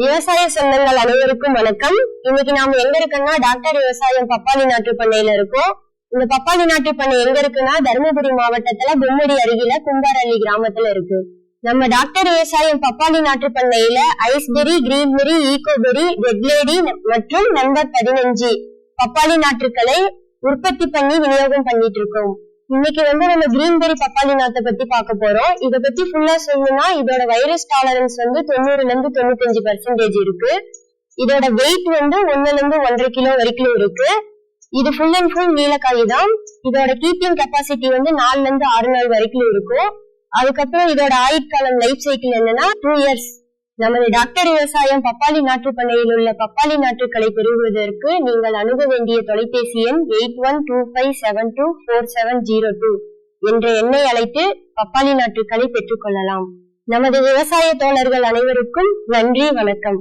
விவசாய சொந்தங்கள் அனைவருக்கும் வணக்கம். இன்னைக்கு நாம எங்க இருக்கோம்னா டாக்டர் விவசாயம் பப்பாளி நாட்டு பண்ணையில இருக்கோம். இந்த பப்பாளி நாட்டு பண்ணை எங்க இருக்குன்னா தருமபுரி மாவட்டத்துல பொம்மடி அருகில கும்பாரள்ளி கிராமத்துல இருக்கு. நம்ம டாக்டர் விவசாயம் பப்பாளி நாட்டு பண்ணையில ஐஸ்பெரி கிரீன்பெரி ஈகோபெரி ரெட்லேடி மற்றும் நம்பர் பதினஞ்சு பப்பாளி நாற்றுக்களை உற்பத்தி பண்ணி விநியோகம் பண்ணிட்டு இருக்கோம். இன்னைக்கு வந்து நம்ம கிரீன்பெரி பப்பாளி நாத்தை பத்தி பார்க்க போறோம். இத பத்தி ஃபுல்லா சொல்லணும்னா இதோட வைரஸ் டாலரன்ஸ் வந்து தொண்ணூறுல இருந்து தொண்ணூத்தஞ்சு பர்சன்டேஜ் இருக்கு. இதோட வெயிட் வந்து ஒன்னுல இருந்து ஒன்றரை கிலோ வரைக்கும் இருக்கு. இது ஃபுல் அண்ட் ஃபுல் நீலக்காய் தான். இதோட கீப்பிங் கெப்பாசிட்டி வந்து நாலுல இருந்து ஆறு நாள் வரைக்கும் இருக்கும். அதுக்கப்புறம் இதோட ஆயுட்காலம் லைஃப் சைக்கிள் என்னன்னா டூ இயர்ஸ் நமது டாக்டர் விவசாயம் பப்பாளி நாற்று பண்ணையில் உள்ள பப்பாளி நாற்றுக்களை பெறுவதற்கு நீங்கள் அணுக வேண்டிய தொலைபேசி எண் eight one two five seven two four seven zero two என்ற எண்ணை அழைத்து பப்பாளி நாற்றுக்களை பெற்றுக்கொள்ளலாம் நமது விவசாய தோழர்கள் அனைவருக்கும் நன்றி வணக்கம்.